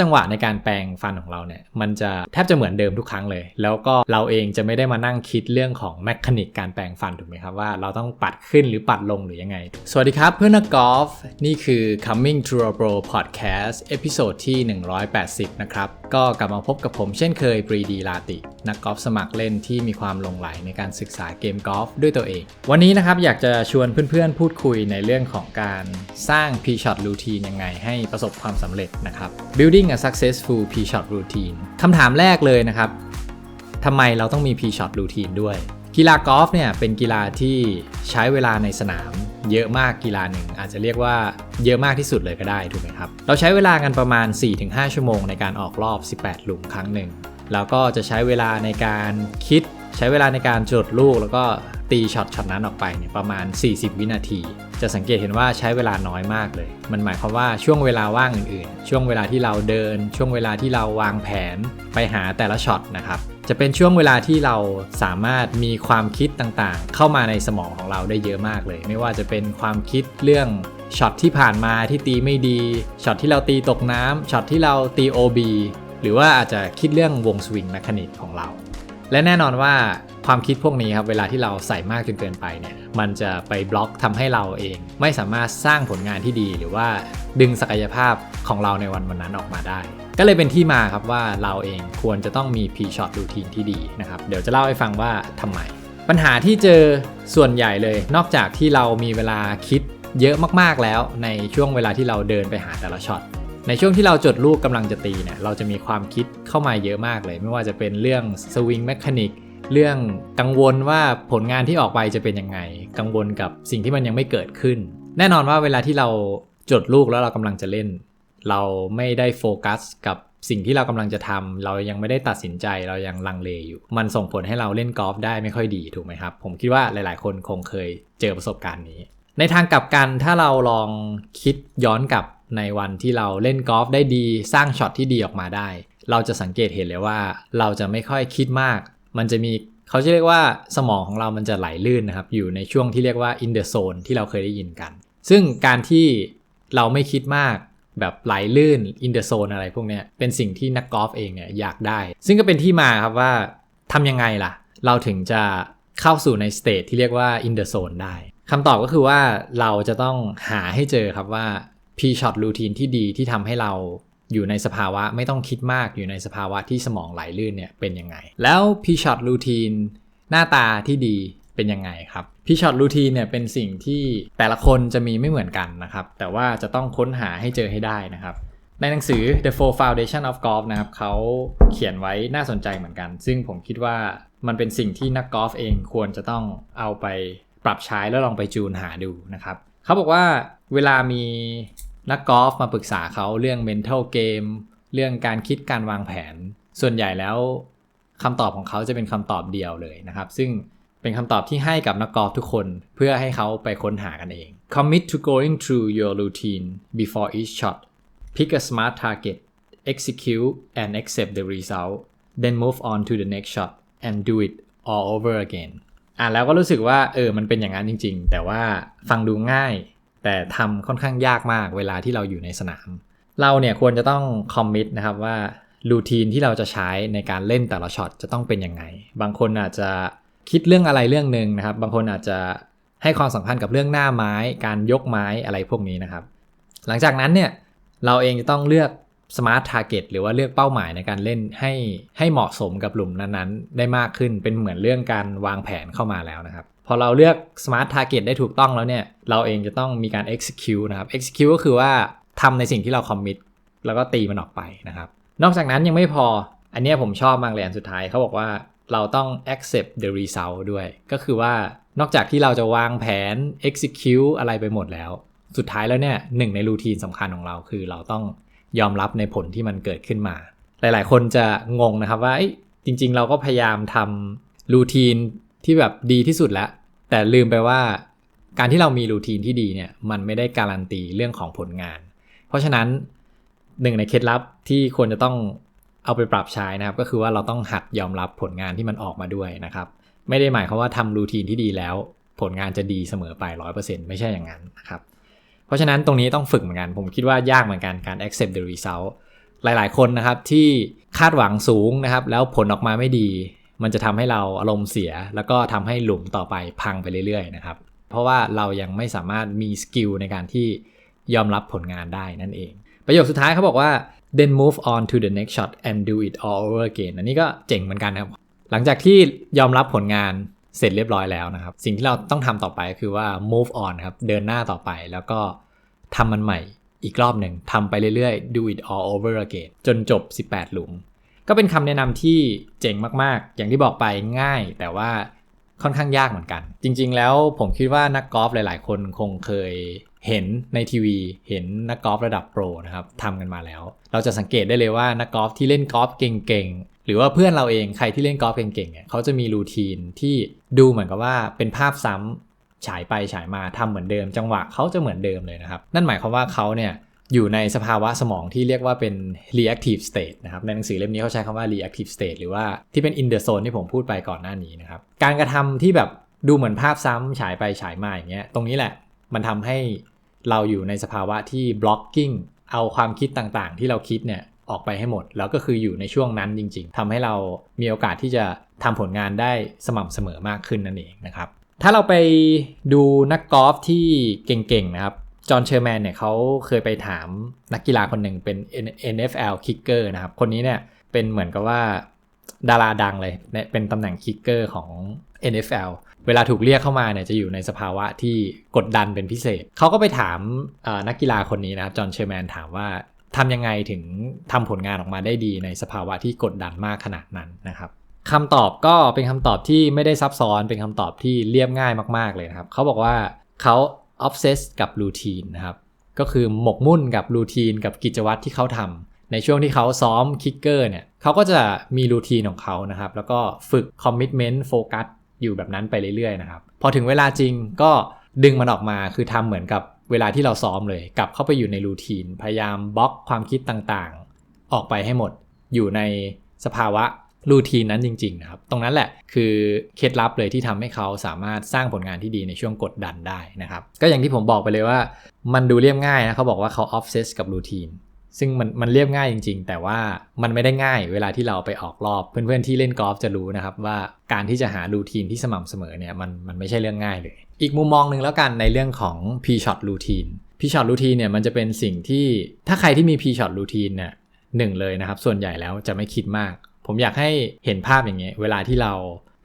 จังหวะในการแปลงฟันของเราเนี่ยมันจะแทบจะเหมือนเดิมทุกครั้งเลย แล้วก็เราเองจะไม่ได้มานั่งคิดเรื่องของแมคานิกการแปลงฟันถูกไหมครับว่าเราต้องปัดขึ้นหรือปัดลงหรือยังไง สวัสดีครับเพื่อนนักกอล์ฟนี่คือ Coming to a Pro Podcast เอพิโซดที่ 180 นะครับ ก็กลับมาพบกับผมเช่นเคยปรีดีลาติ นักกอล์ฟสมัครเล่นที่มีความลงไหลในการศึกษาเกมกอล์ฟด้วยตัวเอง วันนี้นะครับอยากจะชวนเพื่อนๆพูดคุยในเรื่องของการสร้าง P-shot routine ยังไงให้ประสบความสำเร็จนะครับ building a successful P-shot routine คำถามแรกเลยนะครับทำไมเราต้องมี P-shot routine ด้วย กีฬากอล์ฟเนี่ยเป็นกีฬาที่ใช้เวลาในสนาม เยอะมากกีฬาหนึ่ง อาจจะเรียกว่าเยอะมากที่สุดเลยก็ได้ถูกไหมครับ เราใช้เวลากันประมาณ 4-5 ชั่วโมงในการออกรอบ 18 หลุมครั้งหนึ่ง แล้วก็จะใช้เวลาในการคิด ใช้เวลาในการจดลูกแล้วก็ ตีช็อตช็อตนั้นออกไปเนี่ยประมาณ 40 วินาที จะสังเกตเห็นว่าใช้เวลาน้อยมากเลย มันหมายความว่าช่วงเวลาว่างอื่นๆ ช่วงเวลาที่เราเดิน ช่วงเวลาที่เราวางแผนไปหาแต่ละช็อตนะครับจะเป็นช่วงเวลาที่เราสามารถมีความคิดต่างๆ เข้ามาในสมองของเราได้เยอะมากเลย ไม่ว่าจะเป็นความคิดเรื่องช็อตที่ผ่านมาที่ตีไม่ดีช็อตที่เราตีตกน้ำช็อตที่เราตี OB หรือว่าอาจจะคิดเรื่องวงสวิงแมคานิกของเรา และแน่นอนว่าความคิดพวกนี้ครับเวลาที่เราใส่มากจนเกินไปเนี่ยมันจะไปบล็อกทำให้เราเอง ไม่สามารถสร้างผลงานที่ดี หรือว่าดึงศักยภาพของเราในวันวันนั้นออกมาได้ ก็เลยเป็นที่มาครับว่าเราเองควรจะต้องมี P-shot routine ที่ดีนะครับเดี๋ยวจะเล่าให้ฟังว่าทำไม ปัญหาที่เจอส่วนใหญ่เลย นอกจากที่เรามีเวลาคิดเยอะมากๆแล้วในช่วงเวลาที่เราเดินไปหาแต่ละช็อต ในช่วงที่เราจดลูกกำลังจะตีเนี่ยเราจะมีความคิดเข้ามาเยอะมากเลย ไม่ว่าจะเป็นเรื่องสวิงแมคานิกเรื่องกังวลว่าผลงานที่ออกไปจะเป็นยังไง กังวลกับสิ่งที่มันยังไม่เกิดขึ้น แน่นอนว่าเวลาที่เราจดลูกแล้วเรากำลังจะเล่น เราไม่ได้โฟกัสกับสิ่งที่เรากำลังจะทำเรายังไม่ได้ตัดสินใจเรายังลังเลอยู่ มันส่งผลให้เราเล่นกอล์ฟได้ไม่ค่อยดีถูกไหมครับ ผมคิดว่าหลาย ๆ คนคงเคยเจอประสบการณ์นี้ ในทางกลับกันถ้าเราลองคิดย้อนกลับ ในวันที่เราเล่นกอล์ฟได้ดีสร้างช็อตที่ดีออกมาได้ เราจะสังเกตเห็นเลยว่า เราจะไม่ค่อยคิดมาก มันจะมีเขาจะเรียกว่าสมองของเรามันจะไหลลื่นนะครับ อยู่ในช่วงที่เรียกว่า in the zone ที่เราเคยได้ยินกัน ซึ่งการที่เราไม่คิดมากแบบไหลลื่น in the zone อะไรพวกนี้เป็นสิ่งที่นักกอล์ฟเองเนี่ยอยากได้ ซึ่งก็เป็นที่มาครับว่าทำยังไงล่ะ เราถึงจะเข้าสู่ในสเตทที่เรียกว่า in the zone ได้คำตอบก็คือว่าเราจะต้องหาให้เจอครับว่า P-shot routine ที่ดีที่ทำให้เราอยู่ในสภาวะไม่ต้องคิดมากอยู่ในสภาวะที่สมองไหลลื่นเนี่ยเป็นยังไง แล้ว P-shot routine หน้าตาที่ดีเป็นยังไงครับ P-shot routine เนี่ยเป็นสิ่งที่แต่ละคนจะมีไม่เหมือนกันนะครับ แต่ว่าจะต้องค้นหาให้เจอให้ได้นะครับ ในหนังสือ The Four Foundation of Golf นะครับเขาเขียนไว้น่าสนใจเหมือนกัน ซึ่งผมคิดว่ามันเป็นสิ่งที่นักกอล์ฟเองควรจะต้องเอาไปปรับใช้แล้วลองไปจูนหาดูนะครับเขาบอกว่าเวลามี นักกอล์ฟมาปรึกษาเขาเรื่อง mental game เรื่องการคิดการวางแผน ส่วนใหญ่แล้วคำตอบของเขาจะเป็นคำตอบเดียวเลยนะครับ ซึ่งเป็นคำตอบที่ให้กับนักกอล์ฟทุกคนเพื่อให้เขาไปค้นหากันเอง commit to going through your routine before each shot pick a smart target execute and accept the result then move on to the next shot and do it all over again อ่านแล้วก็รู้สึกว่าเออมันเป็นอย่างนั้นจริง ๆ แต่ว่าฟังดูง่าย แต่ทำค่อนข้างยากมากเวลาที่เราอยู่ในสนาม เราเนี่ยควรจะต้องคอมมิตนะครับว่ารูทีนที่เราจะใช้ในการเล่นแต่ละช็อตจะต้องเป็นยังไง บางคนอาจจะคิดเรื่องอะไรเรื่องหนึ่งนะครับ บางคนอาจจะให้ความสำคัญกับเรื่องหน้าไม้ การยกไม้อะไรพวกนี้นะครับ หลังจากนั้นเนี่ยเราเองจะต้องเลือก smart target หรือว่าเลือกเป้าหมายในการเล่นให้ให้เหมาะสมกับหลุมนั้นๆ ได้มากขึ้นเป็นเหมือนเรื่องการวางแผนเข้ามาแล้วนะครับ พอเราเลือก smart target ได้ถูกต้องแล้วเนี่ย เราเองจะต้องมีการ execute นะครับ execute ก็คือว่าทำในสิ่งที่เรา commit แล้วก็ตีมันออกไปนะครับ นอกจากนั้นยังไม่พอ อันนี้ผมชอบมากเลยอันสุดท้ายเขาบอกว่าเราต้อง accept the result ด้วย ก็คือว่านอกจากที่เราจะวางแผน execute อะไรไปหมดแล้ว สุดท้ายแล้วเนี่ยหนึ่งในรูทีนสำคัญของเราคือเราต้องยอมรับในผลที่มันเกิดขึ้นมา หลายๆ คนจะงงนะครับว่าจริง ๆ เราก็พยายามทำรูทีนที่แบบดีที่สุดแล้ว แต่ลืมไปว่าการที่เรามีรูทีนที่ดีเนี่ยมันไม่ได้การันตีเรื่องของผลงาน เพราะฉะนั้นหนึ่งในเคล็ดลับที่ควรจะต้องเอาไปปรับใช้นะครับ ก็คือว่าเราต้องหัดยอมรับผลงานที่มันออกมาด้วยนะครับ ไม่ได้หมายความว่าทำรูทีนที่ดีแล้ว ผลงานจะดีเสมอไป 100%ไม่ใช่อย่างนั้นนะครับ เพราะฉะนั้นตรงนี้ต้องฝึกเหมือนกัน ผมคิดว่ายากเหมือนกันการ accept the result หลาย ๆ คนนะครับที่คาดหวังสูงนะครับ แล้วผลออกมาไม่ดี มันจะทำให้เราอารมณ์เสีย แล้วก็ทำให้หลุมต่อไปพังไปเรื่อยๆนะครับ เพราะว่าเรายังไม่สามารถมีสกิลในการที่ยอมรับผลงานได้นั่นเอง ประโยคสุดท้ายเขาบอกว่า then move on to the next shot and do it all over again อันนี้ก็เจ๋งเหมือนกันครับ หลังจากที่ยอมรับผลงานเสร็จเรียบร้อยแล้วนะครับ สิ่งที่เราต้องทำต่อไปก็คือว่า move on ครับ เดินหน้าต่อไปแล้วก็ทำมันใหม่อีกรอบหนึ่งทำไปเรื่อยๆ do it all over again จนจบ 18 หลุม ก็เป็นคำแนะนำที่เจ๋งมากๆ อย่างที่บอกไปง่าย แต่ว่าค่อนข้างยากเหมือนกัน จริง ๆ แล้วผมคิดว่านักกอล์ฟหลาย ๆ คนคงเคยเห็นในทีวีเห็นนักกอล์ฟระดับโปรนะครับทำกันมาแล้ว เราจะสังเกตได้เลยว่านักกอล์ฟที่เล่นกอล์ฟเก่งๆ หรือว่าเพื่อนเราเองใครที่เล่นกอล์ฟเก่งๆเนี่ยเขาจะมีรูทีนที่ดูเหมือนกับว่าเป็นภาพซ้ำฉายไปฉายมาทำเหมือนเดิม จังหวะเขาจะเหมือนเดิมเลยนะครับ นั่นหมายความว่าเขาเนี่ย อยู่ในสภาวะสมองที่เรียกว่าเป็น reactive state นะครับ ในหนังสือเล่มนี้เขาใช้คำว่า reactive state หรือว่าที่เป็น in the zone ที่ผมพูดไปก่อนหน้านี้นะครับ การกระทำที่แบบดูเหมือนภาพซ้ำฉายไปฉายมาอย่างเงี้ย ตรงนี้แหละมันทำให้เราอยู่ในสภาวะที่ blocking เอาความคิดต่างๆ ที่เราคิดเนี่ยออกไปให้หมด แล้วก็คืออยู่ในช่วงนั้นจริง ๆทำให้เรามีโอกาสที่จะทำผลงานได้สม่ำเสมอมากขึ้นนั่นเองนะครับ ถ้าเราไปดูนักกอล์ฟที่เก่งๆนะครับ จอห์นเชอร์แมนเนี่ยเขาเคยไปถามนักกีฬาคนหนึ่งเป็น NFL kicker นะครับ คนนี้เนี่ยเป็นเหมือนกับว่าดาราดังเลยเนี่ยเป็นตำแหน่งคิกเกอร์ของ NFL เวลาถูกเรียกเข้ามาเนี่ยจะอยู่ในสภาวะที่กดดันเป็นพิเศษ เขาก็ไปถามนักกีฬาคนนี้นะครับ จอห์นเชอร์แมนถามว่าทำยังไงถึงทำผลงานออกมาได้ดีในสภาวะที่กดดันมากขนาดนั้นนะครับคำตอบก็เป็นคำตอบที่ไม่ได้ซับซ้อน เป็นคำตอบที่เรียบง่ายมาก ๆเลยนะครับ เขาบอกว่าเขา obsess กับรูทีนนะครับ ก็คือหมกมุ่นกับรูทีนกับกิจวัตรที่เขาทำในช่วงที่เขาซ้อมคิกเกอร์เนี่ยเขาก็จะมีรูทีนของเขานะครับ แล้วก็ฝึกคอมมิชเมนต์โฟกัสอยู่แบบนั้นไปเรื่อยๆนะครับ พอถึงเวลาจริงก็ดึงมันออกมาคือทำเหมือนกับเวลาที่เราซ้อมเลย กลับเข้าไปอยู่ในรูทีน พยายามบล็อกความคิดต่างๆ ออกไปให้หมด อยู่ในสภาวะ รูทีนนั้นจริงๆนะครับ ตรงนั้นแหละคือเคล็ดลับเลยที่ทำให้เขาสามารถสร้างผลงานที่ดีในช่วงกดดันได้นะครับ ก็อย่างที่ผมบอกไปเลยว่า มันดูเรียบง่ายนะเขาบอกว่าเขาออฟเซสกับรูทีนซึ่งมันมันเรียบง่ายจริง ๆ แต่ว่ามันไม่ได้ง่ายเวลาที่เราไปออกรอบเพื่อนๆที่เล่นกอล์ฟจะรู้นะครับว่าการที่จะหารูทีนที่สม่ำเสมอเนี่ยมันมันไม่ใช่เรื่องง่ายเลย อีกมุมมองหนึ่งแล้วกันในเรื่องของ P-shot routine P-shot routine เนี่ยมันจะเป็นสิ่งที่ถ้าใครที่มี P-shot routine เนี่ยหนึ่งเลยนะครับ ส่วนใหญ่แล้วจะไม่คิดมาก ผมอยากให้เห็นภาพอย่างเงี้ยเวลาที่เรา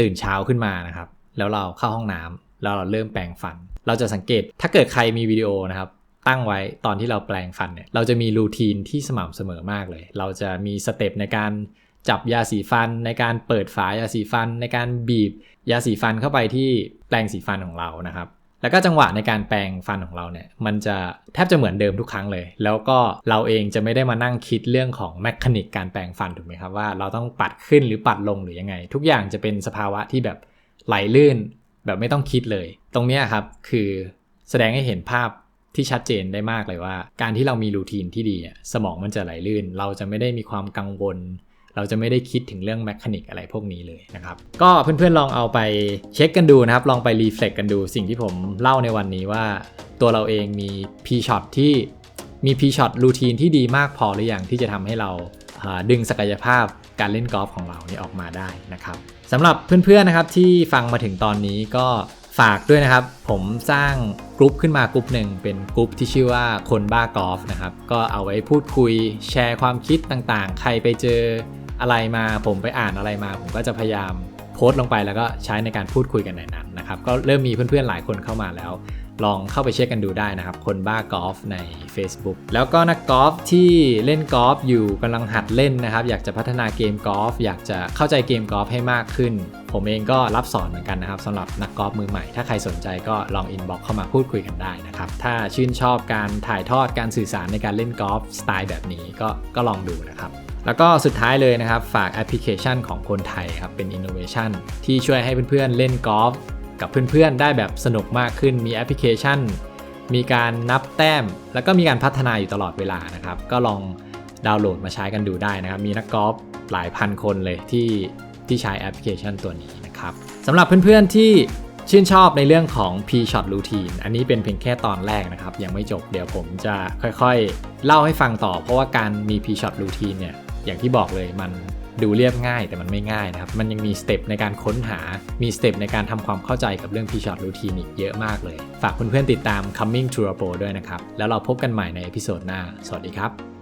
ตื่นเช้าขึ้นมานะครับ แล้วเราเข้าห้องน้ำแล้วเราเริ่มแปรงฟัน เราจะสังเกตถ้าเกิดใครมีวิดีโอนะครับ ตั้งไว้ตอนที่เราแปรงฟันเนี่ยเราจะมีรูทีนที่สม่ำเสมอมากเลย เราจะมีสเต็ปในการจับยาสีฟัน ในการเปิดฝายาสีฟัน ในการบีบยาสีฟันเข้าไปที่แปรงสีฟันของเรานะครับ แล้วก็จังหวะในการแปรงฟันของเราเนี่ยมันจะแทบจะเหมือนเดิมทุกครั้งเลย แล้วก็เราเองจะไม่ได้มานั่งคิดเรื่องของแมคานิกการแปรงฟันถูกไหมครับว่าเราต้องปัดขึ้นหรือปัดลงหรือยังไง ทุกอย่างจะเป็นสภาวะที่แบบไหลลื่นแบบไม่ต้องคิดเลย ตรงนี้ครับคือแสดงให้เห็นภาพที่ชัดเจนได้มากเลยว่า การที่เรามีรูทีนที่ดีสมองมันจะไหลลื่น เราจะไม่ได้มีความกังวล เราจะไม่ได้คิดถึงเรื่องแมคานิกอะไรพวกนี้เลยนะครับ ก็เพื่อนๆลองเอาไปเช็คกันดูนะครับ ลองไปรีเฟล็กกันดูสิ่งที่ผมเล่าในวันนี้ว่า ตัวเราเองมี P-shot ที่มี P-shot รูทีนที่ดีมากพอหรือยังที่จะทำให้เราดึงศักยภาพการเล่นกอล์ฟของเรานี่ออกมาได้นะครับสำหรับเพื่อนๆนะครับที่ฟังมาถึงตอนนี้ก็ฝากด้วยนะครับ ผมสร้างกลุ่มขึ้นมากลุ่มหนึ่งเป็นกลุ่มที่ชื่อว่าคนบ้ากอล์ฟนะครับก็เอาไว้พูดคุยแชร์ความคิดต่างๆ ใครไปเจอ อะไรมาผมไปอ่านอะไรมา ผมก็จะพยายามโพสต์ลงไปแล้วก็ใช้ในการพูดคุยกันในนั้นนะครับ ก็เริ่มมีเพื่อนๆหลายคนเข้ามาแล้ว ลองเข้าไปเช็คกันดูได้นะครับ คนบ้ากอล์ฟใน Facebook แล้วก็นักกอล์ฟที่เล่นกอล์ฟอยู่กำลังหัดเล่นนะครับ อยากจะพัฒนาเกมกอล์ฟอยากจะเข้าใจเกมกอล์ฟให้มากขึ้น ผมเองก็รับสอนเหมือนกันนะครับสำหรับนักกอล์ฟมือใหม่ ถ้าใครสนใจก็ลองอินบ็อกเข้ามาพูดคุยกันได้นะครับ ถ้าชื่นชอบการถ่ายทอดการสื่อสารในการเล่นกอล์ฟสไตล์แบบนี้ก็ก็ลองดูนะครับ แล้วก็สุดท้ายเลยนะครับฝากแอปพลิเคชันของคนไทยครับเป็น innovation ที่ช่วยให้เพื่อนๆเล่นกอล์ฟกับเพื่อนๆได้แบบสนุกมากขึ้นมีแอปพลิเคชัน มีการนับแต้ม แล้วก็มีการพัฒนาอยู่ตลอดเวลานะครับ ก็ลองดาวน์โหลดมาใช้กันดูได้นะครับ มีนักกอล์ฟหลายพันคนเลยที่ที่ใช้แอปพลิเคชันตัวนี้นะครับสำหรับเพื่อนๆที่ชื่นชอบในเรื่องของ P shot routine อันนี้เป็นเพียงแค่ตอนแรกนะครับ ยังไม่จบเดี๋ยวผมจะค่อยๆ เล่าให้ฟังต่อ เพราะว่าการมี P shot routine เนี่ย อย่างที่บอกเลยมันดูเรียบง่ายแต่มันไม่ง่ายนะครับ มันยังมีสเต็ปในการค้นหา มีสเต็ปในการทำความเข้าใจกับเรื่อง P shot routine อีกเยอะมากเลย ฝากเพื่อนๆติดตาม coming to a pro ด้วยนะครับ แล้วเราพบกันใหม่ในเอพิโซดหน้า สวัสดีครับ